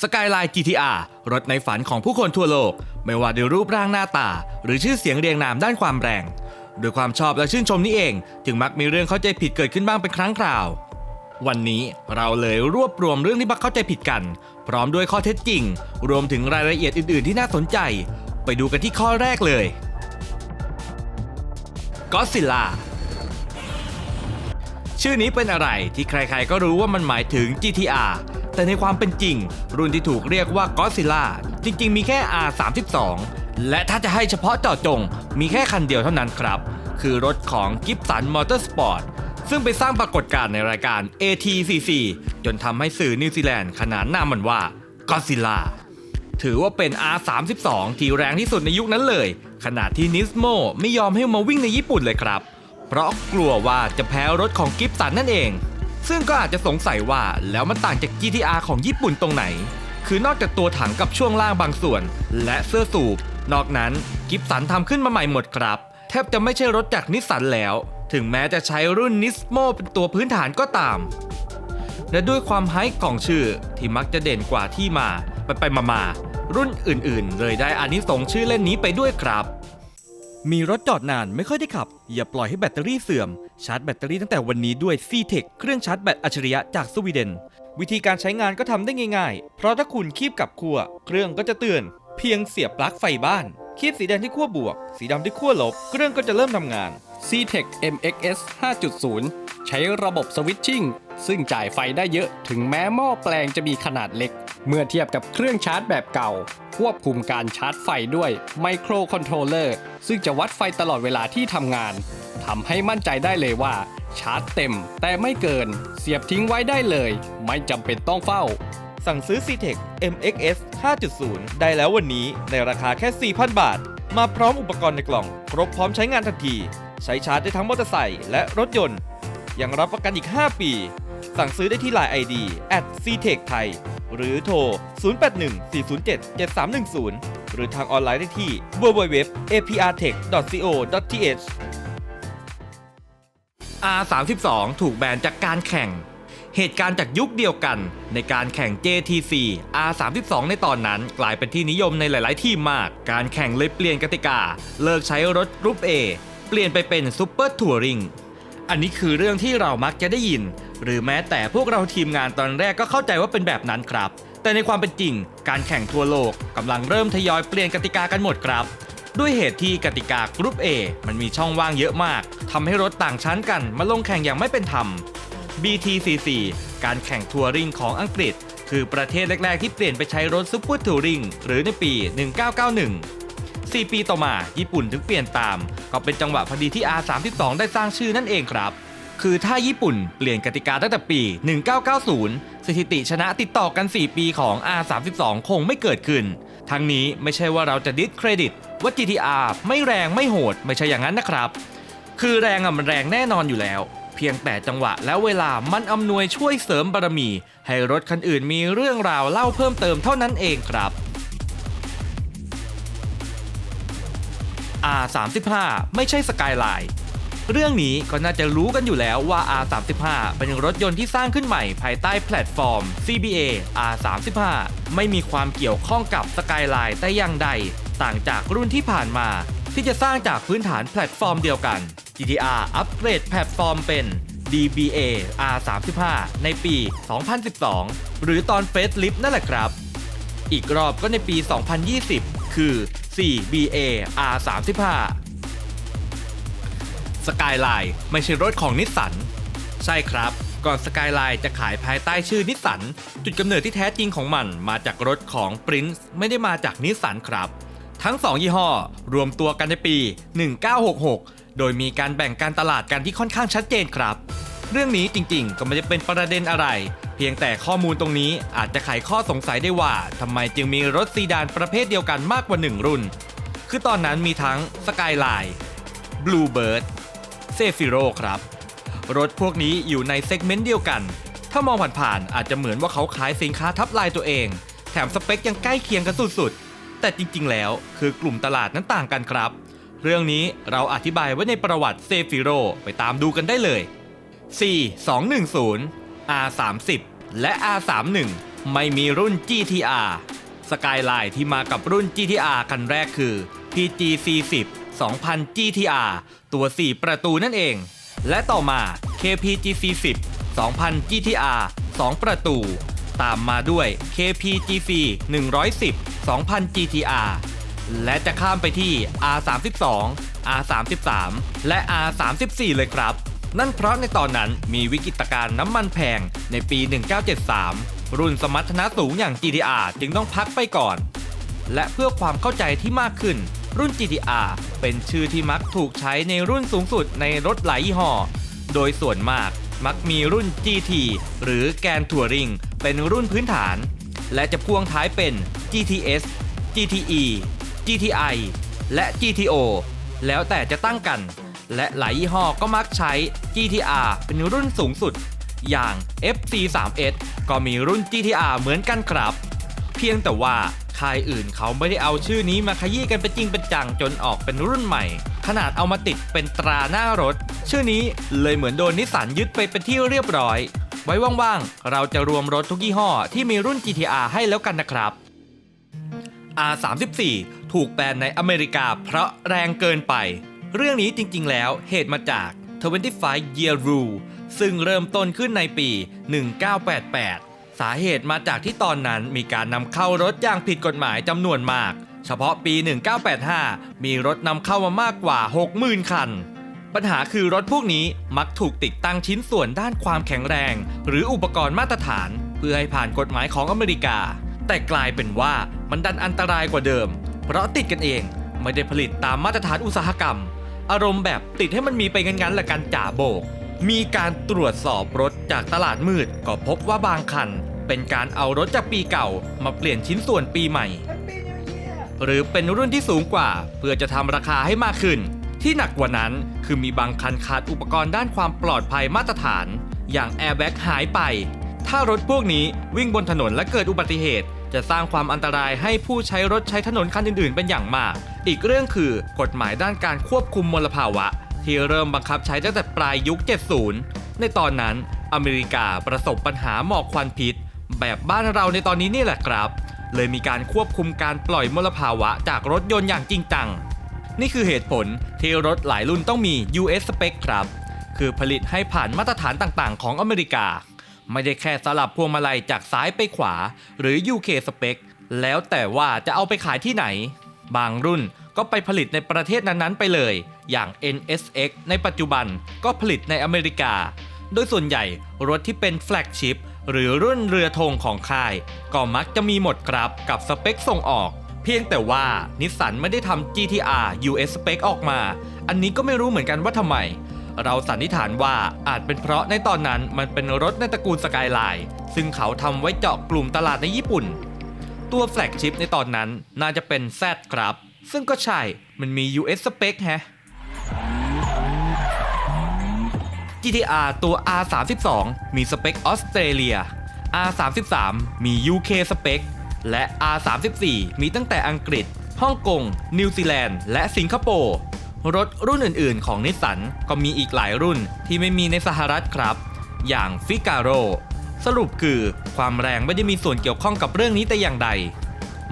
Skyline GTR รถในฝันของผู้คนทั่วโลก ไม่ว่าด้วยรูปร่างหน้าตา หรือชื่อเสียงเรียงนามด้านความแรงโดยความชอบและชื่นชมนี้เอง จึงมักมีเรื่องเข้าใจผิดเกิดขึ้นบ้างเป็นครั้งคราว วันนี้เราเลยรวบรวมเรื่องที่มักเข้าใจผิดกัน พร้อมด้วยข้อเท็จจริง รวมถึงรายละเอียดอื่น ๆ ที่น่าสนใจ ไปดูกันที่ข้อแรกเลยก็ซิล่าชื่อนี้เป็นอะไรที่ใครๆก็รู้ว่ามันหมายถึง GTR แต่ในความเป็นจริง รุ่นที่ถูกเรียกว่า Godzilla จริง ๆ มีแค่ R32 และถ้าจะให้เฉพาะเจาะจง มีแค่คันเดียวเท่านั้นครับ คือรถของ Gibson Motorsport ซึ่งไปสร้างปรากฏการณ์ในรายการ ATCC จนทำให้สื่อนิวซีแลนด์ขนานนามมันว่า Godzilla ถือว่าเป็น R32 ที่แรงที่สุดในยุคนั้นเลย ขณะที่นิสโมไม่ยอมให้มาวิ่งในญี่ปุ่นเลยครับ เพราะกลัวว่าจะแพ้รถของกิฟสันนั่นเอง ซึ่งก็อาจจะสงสัยว่าแล้วมันต่างจาก GTR ของญี่ปุ่นตรงไหน คือนอกจากตัวถังกับช่วงล่างบางส่วน และเสื้อสูบ นอกนั้นกิฟสันทำขึ้นมาใหม่หมดครับ แทบจะไม่ใช่รถจากนิสสันแล้ว ถึงแม้จะใช้รุ่นนิสโมเป็นตัวพื้นฐานก็ตาม และด้วยความไฮของชื่อที่มักจะเด่นกว่าที่มา ไปไปมามารุ่นอื่นๆ เลยได้อานิสงชื่อเล่นนี้ไปด้วยครับ มีรถจอดนานไม่ค่อยได้ขับ อย่าปล่อยให้แบตเตอรี่เสื่อม ชาร์จแบตเตอรี่ตั้งแต่วันนี้ด้วย C-Tech เครื่องชาร์จแบตอัจฉริยะจากสวีเดน วิธีการใช้งานก็ทำได้ง่ายๆ เพราะถ้าคุณคีบกับขั้วเครื่องก็จะเตือน เพียงเสียบปลั๊กไฟบ้าน คีบสีแดงที่ขั้วบวก สีดำที่ขั้วลบ เครื่องก็จะเริ่มทำงาน CTEC MXS 5.0 ใช้ระบบสวิตชิ่งซึ่งจ่ายไฟได้เยอะถึงแม้หม้อแปลงจะมีขนาดเล็ก เมื่อเทียบกับเครื่องชาร์จแบบเก่า ควบคุมการชาร์จไฟด้วยไมโครคอนโทรลเลอร์ซึ่งจะวัดไฟตลอดเวลาที่ทำงานทำให้มั่นใจได้เลยว่า ชาร์จเต็มแต่ไม่เกิน เสียบทิ้งไว้ได้เลย ไม่จำเป็นต้องเฝ้า สั่งซื้อ c t e c MXS 5.0 ได้แล้ววันนี้ในราคาแค่ 4,000 บาท มาพร้อมอุปกรณ์ในกล่อง ครบพร้อมใช้งานทันที ใช้ชาร์จได้ทั้งมอเตอร์ไซค์และรถยนต์ยังรับประกันอีก 5 ปี สั่งซื้อได้ที่ Line ID at CTech ไทย หรือโทร 0814077310 หรือทางออนไลน์ได้ที่ www.aprtech.co.th R32 ถูกแบนจากการแข่ง เหตุการณ์จากยุคเดียวกัน ในการแข่ง JTC R32 ในตอนนั้นกลายเป็นที่นิยมในหลาย ๆ ทีมมาก การแข่งเลยเปลี่ยนกติกา เลิกใช้รถกรุ๊ป A เปลี่ยนไปเป็นซูเปอร์ทัวริง อันนี้คือเรื่องที่เรามักจะได้ยิน หรือแม้แต่พวกเราทีมงานตอนแรกก็เข้าใจว่าเป็นแบบนั้นครับ แต่ในความเป็นจริง การแข่งทั่วโลกกำลังเริ่มทยอยเปลี่ยนกติกากันหมดครับ ด้วยเหตุที่กติกากรุ๊ป A มันมีช่องว่างเยอะมากทำให้รถต่างชั้นกันมาลงแข่งอย่างไม่เป็นธรรม BTCC การแข่งทัวริงของอังกฤษ คือประเทศแรก ๆ ที่เปลี่ยนไปใช้รถซุปเปอร์ทัวริงหรือในปี 1991 4 ปีต่อมา ญี่ปุ่นถึงเปลี่ยนตาม ก็เป็นจังหวะพอดีที่ R32 ได้สร้างชื่อนั่นเองครับ คือถ้าญี่ปุ่นเปลี่ยนกติกาตั้งแต่ปี 1990 สถิติชนะติดต่อกัน 4 ปีของ R32 คงไม่เกิดขึ้น ทั้งนี้ไม่ใช่ว่าเราจะดิสเครดิตว่า GTR ไม่แรงไม่โหด ไม่ใช่อย่างนั้นนะครับ คือแรงอะมันแรงแน่นอนอยู่แล้วเพียงแต่จังหวะและเวลามันอำนวยช่วยเสริมบารมี ให้รถคันอื่นมีเรื่องราวเล่าเพิ่มเติมเท่านั้นเองครับ R35 ไม่ใช่สกายไลน์เรื่องนี้ก็น่าจะรู้กันอยู่แล้วว่า R35 เป็นรถยนต์ที่สร้างขึ้นใหม่ภายใต้แพลตฟอร์ม CBA R35 ไม่มีความเกี่ยวข้องกับสกายไลน์แต่อย่างใด ต่างจากรุ่นที่ผ่านมา ที่จะสร้างจากพื้นฐานแพลตฟอร์มเดียวกัน GTR อัปเกรดแพลตฟอร์มเป็น DBA R35 ในปี 2012 หรือตอนเฟสลิฟนั่นแหละครับ อีกรอบก็ในปี 2020 คือ 4BA R35 สกายไลน์ไม่ใช่รถของนิสสันใช่ครับ ก่อนสกายไลน์จะขายภายใต้ชื่อนิสสันจุดกำเนิดที่แท้จริงของมันมาจากรถของ Prince ไม่ได้มาจากนิสสันครับ ทั้ง 2 ยี่ห้อ รวมตัวกันในปี 1966 โดยมีการแบ่งการตลาดกันที่ค่อนข้างชัดเจนครับ เรื่องนี้จริงๆ ก็ไม่ได้เป็นประเด็นอะไร เพียงแต่ข้อมูลตรงนี้อาจจะไขข้อสงสัยได้ว่าทำไมจึงมีรถซีดานประเภทเดียวกันมากกว่า1รุ่น คือตอนนั้นมีทั้ง Skyline Bluebird เซฟิโรครับ รถพวกนี้อยู่ในเซกเมนต์เดียวกัน ถ้ามองผ่านๆอาจจะเหมือนว่าเขาขายสินค้าทับลายตัวเอง แถมสเปคยังใกล้เคียงกันสุดๆ แต่จริงๆ แล้วคือกลุ่มตลาดนั้นต่างกันครับ เรื่องนี้เราอธิบายไว้ในประวัติเซฟิโรไปตามดูกันได้เลย C 2 1 0 R 3 0 และ R 3 1 ไม่มีรุ่น GTR สกายไลน์ที่มากับรุ่น GTR คันแรกคือ PG40 2000 GTR ตัว 4 ประตูนั่นเอง และต่อมา KPG40 2000 GTR 2 ประตู ตามมาด้วย KPGC 110 2000 GTR และจะข้ามไปที่ R32 R33 และ R34 เลยครับ นั่นเพราะในตอนนั้นมีวิกฤตการณ์น้ำมันแพงในปี 1973 รุ่นสมรรถนะสูงอย่าง GTR จึงต้องพักไปก่อน และเพื่อความเข้าใจที่มากขึ้น รุ่น GTR เป็นชื่อที่มักถูกใช้ในรุ่นสูงสุดในรถหลายยี่ห้อ โดยส่วนมากมักมีรุ่น GT หรือแกนทัวริงเป็นรุ่นพื้นฐาน และจะพ่วงท้ายเป็น GTS GTE GTI และ GTO แล้วแต่จะตั้งกัน และหลายยี่ห้อก็มักใช้ GTR เป็นรุ่นสูงสุด อย่าง FC3S ก็มีรุ่น GTR เหมือนกันครับ เพียงแต่ว่าค่ายอื่นเขาไม่ได้เอาชื่อนี้มาขยี้กันเป็นจริงเป็นจังจนออกเป็นรุ่นใหม่ ขนาดเอามาติดเป็นตราหน้ารถ ชื่อนี้เลยเหมือนโดนนิสสันยึดไปเป็นที่เรียบร้อย ไว้ว่างๆ เราจะรวมรถทุกยี่ห้อที่มีรุ่น GTR ให้แล้วกันนะครับ R34 ถูกแบนในอเมริกาเพราะแรงเกินไป เรื่องนี้จริงๆ แล้วเหตุมาจาก 25 Year Rule ซึ่งเริ่มต้นขึ้นในปี 1988 สาเหตุมาจากที่ตอนนั้นมีการนำเข้ารถอย่างผิดกฎหมายจำนวนมาก เฉพาะปี 1985 มีรถนำเข้ามามากกว่า 60,000 คัน ปัญหาคือรถพวกนี้มักถูกติดตั้งชิ้นส่วนด้านความแข็งแรง หรืออุปกรณ์มาตรฐาน เพื่อให้ผ่านกฎหมายของอเมริกา แต่กลายเป็นว่ามันดันอันตรายกว่าเดิม เพราะติดกันเองไม่ได้ผลิตตามมาตรฐานอุตสาหกรรม อารมณ์แบบติดให้มันมีไปงั้นๆละกันจ่าโบก มีการตรวจสอบรถจากตลาดมืด ก็พบว่าบางคัน เป็นการเอารถจากปีเก่า มาเปลี่ยนชิ้นส่วนปีใหม่ หรือเป็นรุ่นที่สูงกว่า เพื่อจะทำราคาให้มากขึ้น ที่หนักกว่านั้นคือมีบางคันขาดอุปกรณ์ด้านความปลอดภัยมาตรฐาน อย่างแอร์แบ็กหายไป ถ้ารถพวกนี้วิ่งบนถนนและเกิดอุบัติเหตุ จะสร้างความอันตรายให้ผู้ใช้รถใช้ถนนคันอื่นๆ เป็นอย่างมาก อีกเรื่องคือกฎหมายด้านการควบคุมมลภาวะ ที่เริ่มบังคับใช้ตั้งแต่ปลายยุค 70 ในตอนนั้นอเมริกาประสบปัญหาหมอกควันพิษ แบบบ้านเราในตอนนี้นี่แหละครับ เลยมีการควบคุมการปล่อยมลภาวะจากรถยนต์อย่างจริงจัง นี่คือเหตุผลที่รถหลายรุ่นต้องมี US spec ครับ คือผลิตให้ผ่านมาตรฐานต่างๆ ของอเมริกา ไม่ได้แค่สลับพวงมาลัยจากซ้ายไปขวา หรือ UK spec แล้วแต่ว่าจะเอาไปขายที่ไหน บางรุ่นก็ไปผลิตในประเทศนั้นๆไปเลย อย่าง NSX ในปัจจุบันก็ผลิตในอเมริกา โดยส่วนใหญ่รถที่เป็นแฟลกชิพหรือรุ่นเรือธงของค่าย ก็มักจะมีหมดครับกับสเปคส่งออก เพียงแต่ว่านิสสันไม่ได้ทำ GTR US spec ออกมา อันนี้ก็ไม่รู้เหมือนกันว่าทำไม เราสันนิษฐานว่าอาจเป็นเพราะในตอนนั้นมันเป็นรถในตระกูลสกายไลน์ซึ่งเขาทำไว้เจาะกลุ่มตลาดในญี่ปุ่น ตัวแฟลกชิพในตอนนั้นน่าจะเป็น Z ครับ ซึ่งก็ใช่มันมี US spec แฮะ GTR ตัว R32 มีสเปคออสเตรเลีย R33 มี UK สเปค และ R34 มีตั้งแต่อังกฤษ ฮ่องกง นิวซีแลนด์ และสิงคโปร์ รถรุ่นอื่นๆ ของนิสสันก็มีอีกหลายรุ่นที่ไม่มีในสหรัฐครับ อย่างฟิกาโรสรุปคือความแรงไม่ได้มีส่วนเกี่ยวข้องกับเรื่องนี้แต่อย่างใด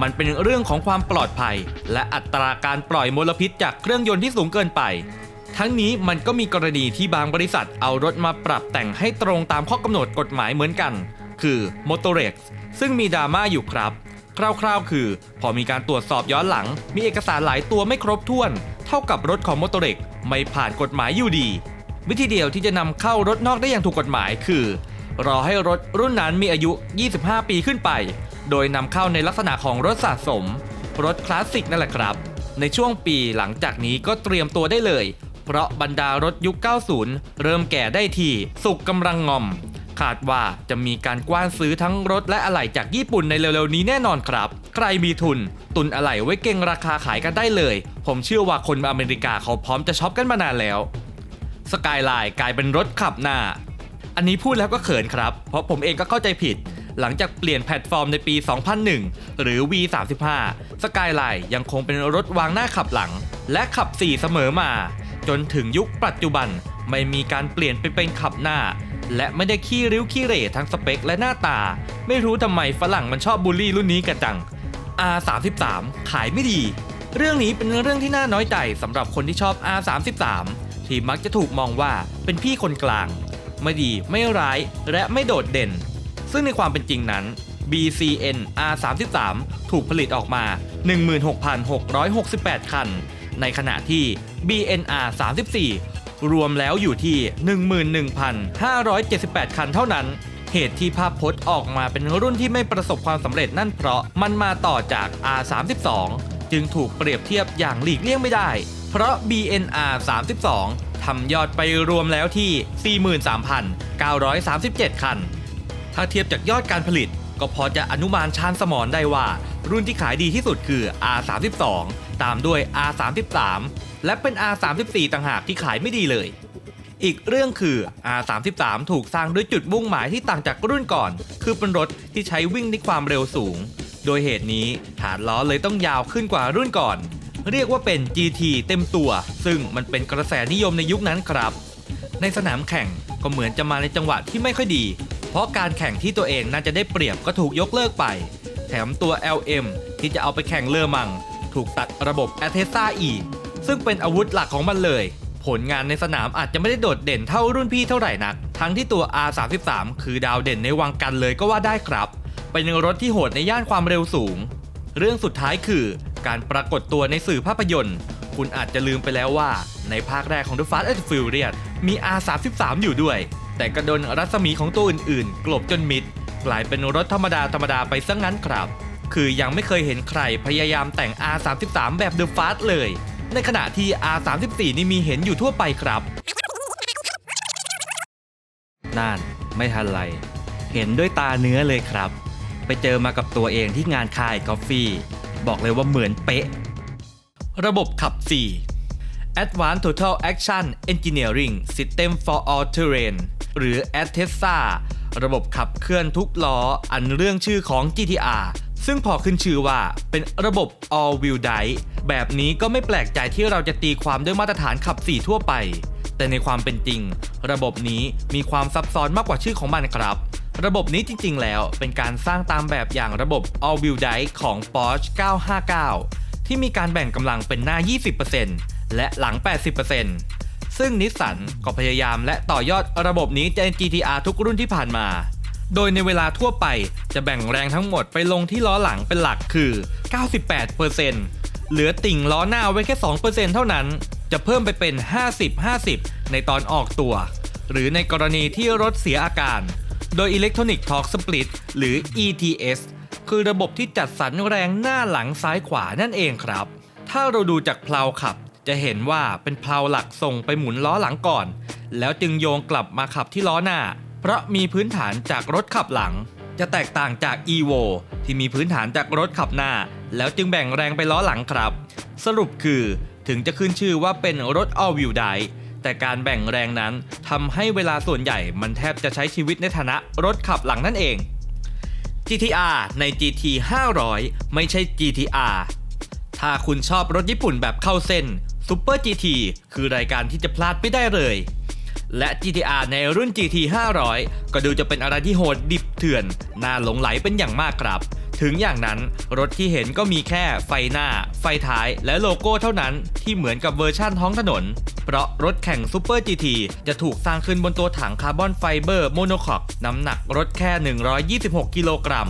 มันเป็นเรื่องของความปลอดภัย และอัตราการปล่อยมลพิษจากเครื่องยนต์ที่สูงเกินไป ทั้งนี้มันก็มีกรณีที่บางบริษัทเอารถมาปรับแต่งให้ตรงตามข้อกำหนดกฎหมายเหมือนกัน คือ m o t o r e x ซึ่งมีดราม่าอยู่ครับ คร่าวๆ คือ พอมีการตรวจสอบย้อนหลัง มีเอกสารหลายตัวไม่ครบถ้วน เท่ากับรถของ m o t o r e x ไม่ผ่านกฎหมายอยู่ดี วิธีเดียวที่จะนำเข้ารถนอกได้อย่างถูกกฎหมายคือ รอให้รถรุ่นนั้นมีอายุ 25 ปีขึ้นไป โดยนำเข้าในลักษณะของรถสะสม รถคลาสสิกนั่นแหละครับ ในช่วงปีหลังจากนี้ก็เตรียมตัวได้เลย เพราะบรรดารถยุค 90 เริ่มแก่ได้ทีสุกกำลังงอมคาดว่าจะมีการกว้านซื้อทั้งรถและอะไหล่จากญี่ปุ่นในเร็วๆนี้แน่นอนครับ ใครมีทุน ตุนอะไหล่ไว้เก่งราคาขายกันได้เลย ผมเชื่อว่าคนอเมริกาเขาพร้อมจะช็อปกันมานานแล้วสกายไลน์กลายเป็นรถขับหน้า อันนี้พูดแล้วก็เขินครับ เพราะผมเองก็เข้าใจผิด หลังจากเปลี่ยนแพลตฟอร์มในปี 2001 หรือ V35 สกายไลน์ยังคงเป็นรถวางหน้าขับหลัง และขับ 4 เสมอมา จนถึงยุคปัจจุบันไม่มีการเปลี่ยนไปเป็นขับหน้า และไม่ได้ขี้ริ้วขี้เหร่ทั้งสเปคและหน้าตา ไม่รู้ทำไมฝรั่งมันชอบบูลลี่รุ่นนี้กันจัง R33 ขายไม่ดี เรื่องนี้เป็นเรื่องที่น่าน้อยใจสำหรับคนที่ชอบ R33 ที่มักจะถูกมองว่าเป็นพี่คนกลาง ไม่ดีไม่ร้ายและไม่โดดเด่น ซึ่งในความเป็นจริงนั้น BCN R33 ถูกผลิตออกมา 16,668 คัน ในขณะที่ BNR 34 รวมแล้วอยู่ที่ 11,578 คันเท่านั้น เหตุที่ภาพพจน์ออกมาเป็นรุ่นที่ไม่ประสบความสำเร็จนั่นเพราะมันมาต่อจาก R32 จึงถูกเปรียบเทียบอย่างหลีกเลี่ยงไม่ได้ เพราะ BNR 32ทำยอดไปรวมแล้วที่ 43,937 คัน ถ้าเทียบจากยอดการผลิต ก็พอจะอนุมานชานสมอนได้ว่า รุ่นที่ขายดีที่สุดคือ R32 ตามด้วย R33 และเป็น R34 ต่างหากที่ขายไม่ดีเลยอีกเรื่องคือ R33 ถูกสร้างด้วยจุดมุ่งหมายที่ต่างจากรุ่นก่อน คือเป็นรถที่ใช้วิ่งในความเร็วสูง โดยเหตุนี้ฐานล้อเลยต้องยาวขึ้นกว่ารุ่นก่อน เรียกว่าเป็น GT เต็มตัว ซึ่งมันเป็นกระแสนิยมในยุคนั้นครับ ในสนามแข่งก็เหมือนจะมาในจังหวะที่ไม่ค่อยดี เพราะการแข่งที่ตัวเองน่าจะได้เปรียบก็ถูกยกเลิกไป แถมตัว LM ที่จะเอาไปแข่งเลอมัง ถูกตัดระบบ a t e s a อีก ซึ่งเป็นอาวุธหลักของมันเลย ผลงานในสนามอาจจะไม่ได้โดดเด่นเท่ารุ่นพี่เท่าไหร่นัก ทั้งที่ตัว R33 คือดาวเด่นในวังกันเลยก็ว่าได้ครับ เป็นรถที่โหดในย่านความเร็วสูง เรื่องสุดท้ายคือการปรากฏตัวในสื่อภาพยนตร์ คุณอาจจะลืมไปแล้วว่า ในภาคแรกของ The Fast and Furious มี R33 อยู่ด้วย แต่กระโดนรัศมีของตัวอื่นๆ กลบจนมิด กลายเป็นรถธรรมดาธรรมดาไปซะงั้นครับ คือยังไม่เคยเห็นใครพยายามแต่ง R33 แบบ The Fast เลย ในขณะที่ R34 นี่มีเห็นอยู่ทั่วไปครับนั่นไม่ทันไร เห็นด้วยตาเนื้อเลยครับ ไปเจอมากับตัวเองที่งานคายกาแฟบอกเลยว่าเหมือนเป๊ะ ระบบขับ 4 Advanced Total Action Engineering System for All Terrain หรือ ATESA ระบบขับเคลื่อนทุกล้ออันเรื่องชื่อของ GTR ซึ่งพอขึ้นชื่อว่าเป็นระบบ All Wheel Drive แบบนี้ก็ไม่แปลกใจที่เราจะตีความด้วยมาตรฐานขับ 4 ทั่วไป แต่ในความเป็นจริง ระบบนี้มีความซับซ้อนมากกว่าชื่อของมันครับ ระบบนี้จริงๆ แล้วเป็นการสร้างตามแบบอย่างระบบ All Wheel Drive ของ Porsche 959 ที่มีการแบ่งกำลังเป็นหน้า 20%และหลัง 80%ซึ่งนิสสันก็พยายามและต่อยอดระบบนี้ใน GTR ทุกรุ่นที่ผ่านมา โดยในเวลาทั่วไปจะแบ่งแรงทั้งหมดไปลงที่ล้อหลังเป็นหลักคือ 98%เหลือติ่งล้อหน้าไว้แค่ 2%เท่านั้น จะเพิ่มไปเป็น 50-50 ในตอนออกตัว หรือในกรณีที่รถเสียอาการ โดย Electronic Torque Split หรือ ETS คือระบบที่จัดสรรแรงหน้าหลังซ้ายขวานั่นเองครับ ถ้าเราดูจากเพลาขับ จะเห็นว่าเป็นเพลาหลักส่งไปหมุนล้อหลังก่อน แล้วจึงโยงกลับมาขับที่ล้อหน้า เพราะมีพื้นฐานจากรถขับหลัง จะแตกต่างจาก EVO ที่มีพื้นฐานจากรถขับหน้า แล้วจึงแบ่งแรงไปล้อหลังครับ สรุปคือถึงจะขึ้นชื่อว่าเป็นรถ all wheel drive แต่การแบ่งแรงนั้นทำให้เวลาส่วนใหญ่มันแทบจะใช้ชีวิตในฐานะรถขับหลังนั่นเอง GTR ใน GT 500 ไม่ใช่ GTR ถ้าคุณชอบรถญี่ปุ่นแบบเข้าเส้น Super GT คือรายการที่จะพลาดไม่ได้เลย และ GTR ในรุ่น GT 500 ก็ดูจะเป็นอะไรที่โหดดิบเถื่อน น่าหลงไหลเป็นอย่างมากครับ ถึงอย่างนั้นรถที่เห็นก็มีแค่ไฟหน้า ไฟท้ายและโลโก้เท่านั้นที่เหมือนกับเวอร์ชั่นท้องถนน เพราะรถแข่ง Super GT จะถูกสร้างขึ้นบนตัวถังคาร์บอนไฟเบอร์โมโนคอกน้ำหนักรถแค่ 126 กิโลกรัม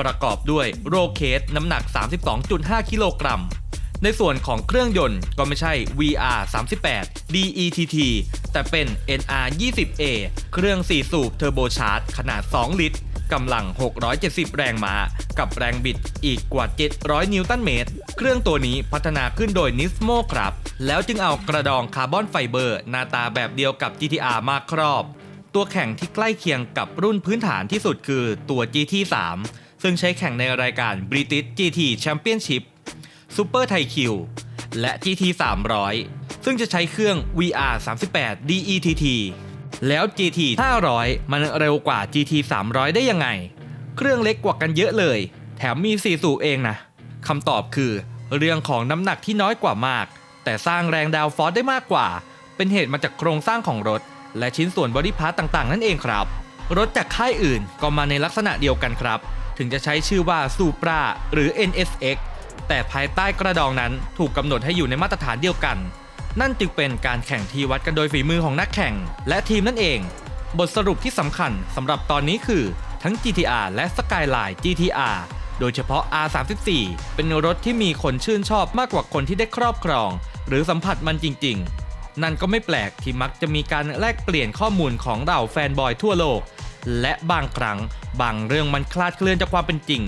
ประกอบด้วยโรเคสน้ำหนัก 32.5 กิโลกรัมในส่วนของเครื่องยนต์ก็ไม่ใช่ VR 38 DETT แต่เป็น NR 20A เครื่อง4สูบเทอร์โบชาร์จขนาด 2 ลิตร กำลัง 670 แรงม้า กับแรงบิดอีกกว่า 700 นิวตันเมตร เครื่องตัวนี้พัฒนาขึ้นโดย Nismo ครับ แล้วจึงเอากระดองคาร์บอนไฟเบอร์ หน้าตาแบบเดียวกับ GTR มาครอบ ตัวแข่งที่ใกล้เคียงกับรุ่นพื้นฐานที่สุดคือตัว GT3 ซึ่งใช้แข่งในรายการ British GT Championship Super t h a i q และ GT 300 ซึ่งจะใช้เครื่อง VR 38 DETT แล้ว GT 500 มันเร็วกว่า GT 300 ได้ยังไง เครื่องเล็กกว่ากันเยอะเลย แถมมี4สูบเองนะคำตอบคือ เรื่องของน้ำหนักที่น้อยกว่ามาก แต่สร้างแรงดาวฟอร์สได้มากกว่า เป็นเหตุมาจากโครงสร้างของรถ และชิ้นส่วนบอดี้พาร์ตต่างๆ นั่นเองครับ รถจากค่ายอื่นก็มาในลักษณะเดียวกันครับ ถึงจะใช้ชื่อว่า Supra หรือ NSX แต่ภายใต้กระดองนั้นถูกกำหนดให้อยู่ในมาตรฐานเดียวกัน นั่นจึงเป็นการแข่งที่วัดกันโดยฝีมือของนักแข่ง และทีมนั่นเอง บทสรุปที่สำคัญสำหรับตอนนี้คือทั้ง GTR และ Skyline GTR โดยเฉพาะ R34 เป็นรถที่มีคนชื่นชอบมากกว่าคนที่ได้ครอบครอง หรือสัมผัสมันจริง ๆ นั่นก็ไม่แปลกที่มักจะมีการแลกเปลี่ยนข้อมูลของเราแฟนบอยทั่วโลก และบางครั้งบางเรื่องมันคลาดเคลื่อนจากความเป็นจริง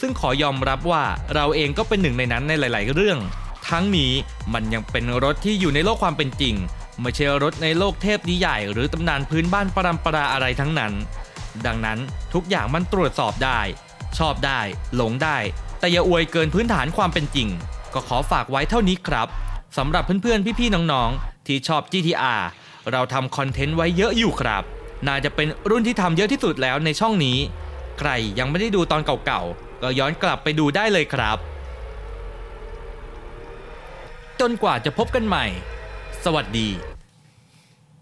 ซึ่งขอยอมรับว่าเราเองก็เป็นหนึ่งในนั้นในหลาย ๆ เรื่อง ทั้งนี้มันยังเป็นรถที่อยู่ในโลกความเป็นจริง ไม่ใช่รถในโลกเทพนิยายหรือตำนานพื้นบ้านปรำปราอะไรทั้งนั้น ดังนั้นทุกอย่างมันตรวจสอบได้ ชอบได้ หลงได้ แต่อย่าอวยเกินพื้นฐานความเป็นจริง ก็ขอฝากไว้เท่านี้ครับสำหรับเพื่อนๆพี่ๆน้องๆที่ชอบ GTR เราทำคอนเทนต์ไว้เยอะอยู่ครับ น่าจะเป็นรุ่นที่ทำเยอะที่สุดแล้วในช่องนี้ ใครยังไม่ได้ดูตอนเก่าๆก็ย้อนกลับไปดูได้เลยครับ จนกว่าจะพบกันใหม่ สวัสดี